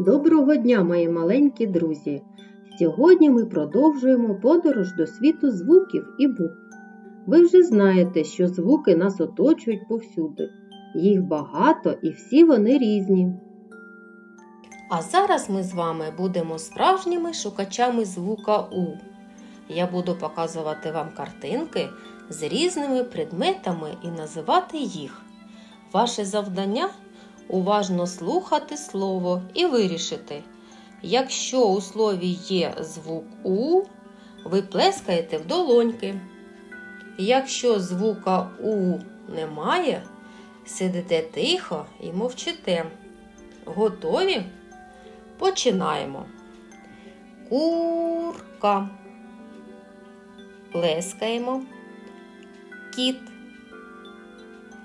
Доброго дня, мої маленькі друзі! Сьогодні ми продовжуємо подорож до світу звуків і букв. Ви вже знаєте, що звуки нас оточують повсюди. Їх багато і всі вони різні. А зараз ми з вами будемо справжніми шукачами звука У. Я буду показувати вам картинки з різними предметами і називати їх. Ваше завдання уважно слухати слово і вирішити. Якщо у слові є звук У, ви плескаєте в долоньки. Якщо звука У немає, сидите тихо і мовчите. Готові? Починаємо. Курка. Плескаємо. Кіт.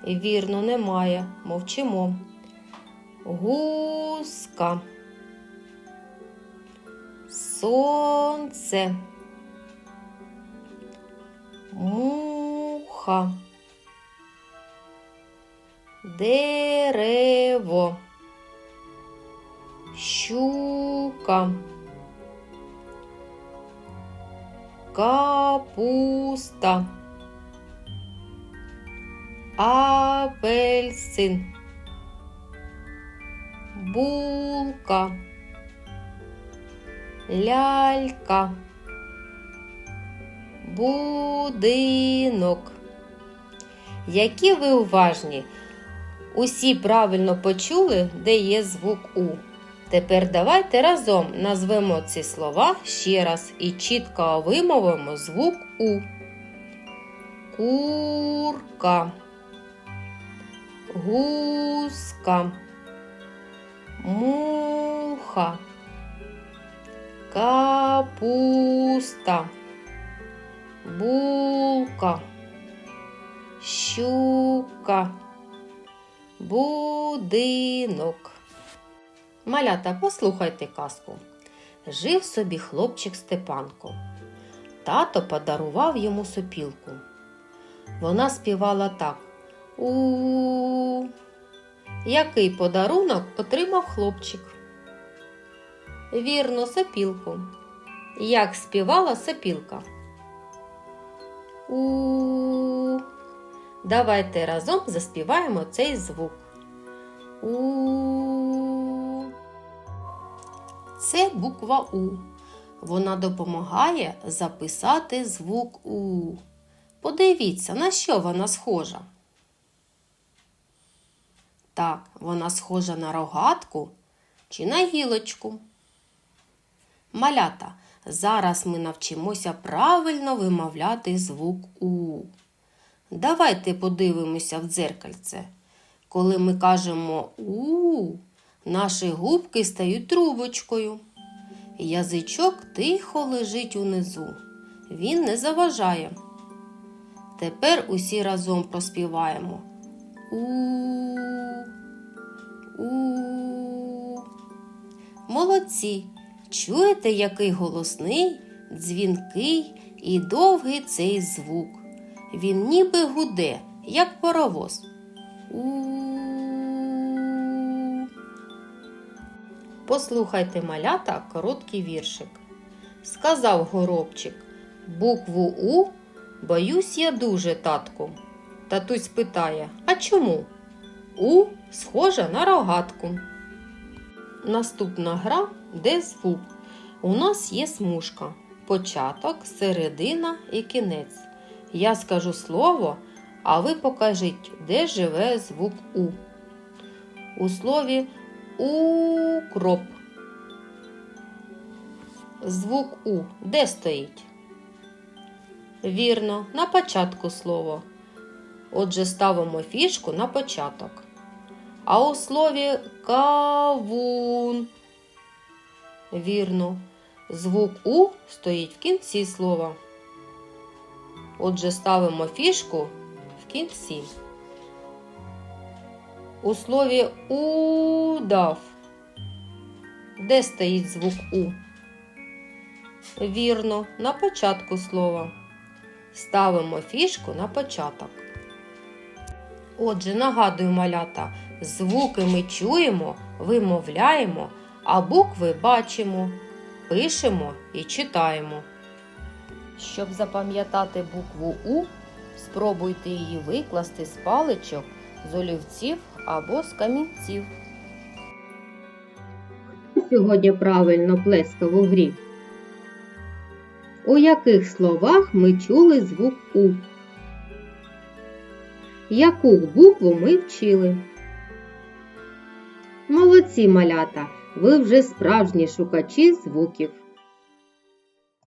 Вірно, немає. Мовчимо. Гуска. Сонце. Муха. Дерево. Щука. Капуста. Апельсин. Булка. Лялька. Будинок. Які ви уважні? Усі правильно почули, де є звук У. Тепер давайте разом назвемо ці слова ще раз і чітко вимовимо звук У. Курка. Гуска. Муха. Капуста. Булка. Щука. Будинок. Малята, послухайте казку. Жив собі хлопчик Степанко. Тато подарував йому сопілку. Вона співала так. У. Який подарунок отримав хлопчик? Вірно, сопілку. Як співала сопілка? У. Давайте разом заспіваємо цей звук. У. Це буква У. Вона допомагає записати звук У. Подивіться, на що вона схожа. Так, вона схожа на рогатку чи на гілочку. Малята, зараз ми навчимося правильно вимовляти звук У. Давайте подивимося в дзеркальце. Коли ми кажемо У, наші губки стають трубочкою. Язичок тихо лежить унизу. Він не заважає. Тепер усі разом проспіваємо. У. У. Молодці. Чуєте, який голосний, дзвінкий і довгий цей звук. Він ніби гуде, як паровоз. У. Послухайте малята короткий віршик. Сказав горобчик, букву У боюсь я дуже, татку. Татусь питає, а чому? У схожа на рогатку. Наступна гра де звук. У нас є смужка, початок, середина і кінець. Я скажу слово, а ви покажіть, де живе звук У. У слові укроп. Звук У де стоїть? Вірно, на початку слова. Отже, ставимо фішку на початок. А у слові кавун. Вірно, звук У стоїть в кінці слова. Отже, ставимо фішку в кінці. У слові удав. Де стоїть звук У? Вірно, на початку слова. Ставимо фішку на початок. Отже, нагадую малята, звуки ми чуємо, вимовляємо, а букви бачимо, пишемо і читаємо. Щоб запам'ятати букву У, спробуйте її викласти з паличок, з олівців або з камінців. Сьогодні правильно плескав у грі. У яких словах ми чули звук У? Яку букву ми вчили? Молодці малята! Ви вже справжні шукачі звуків.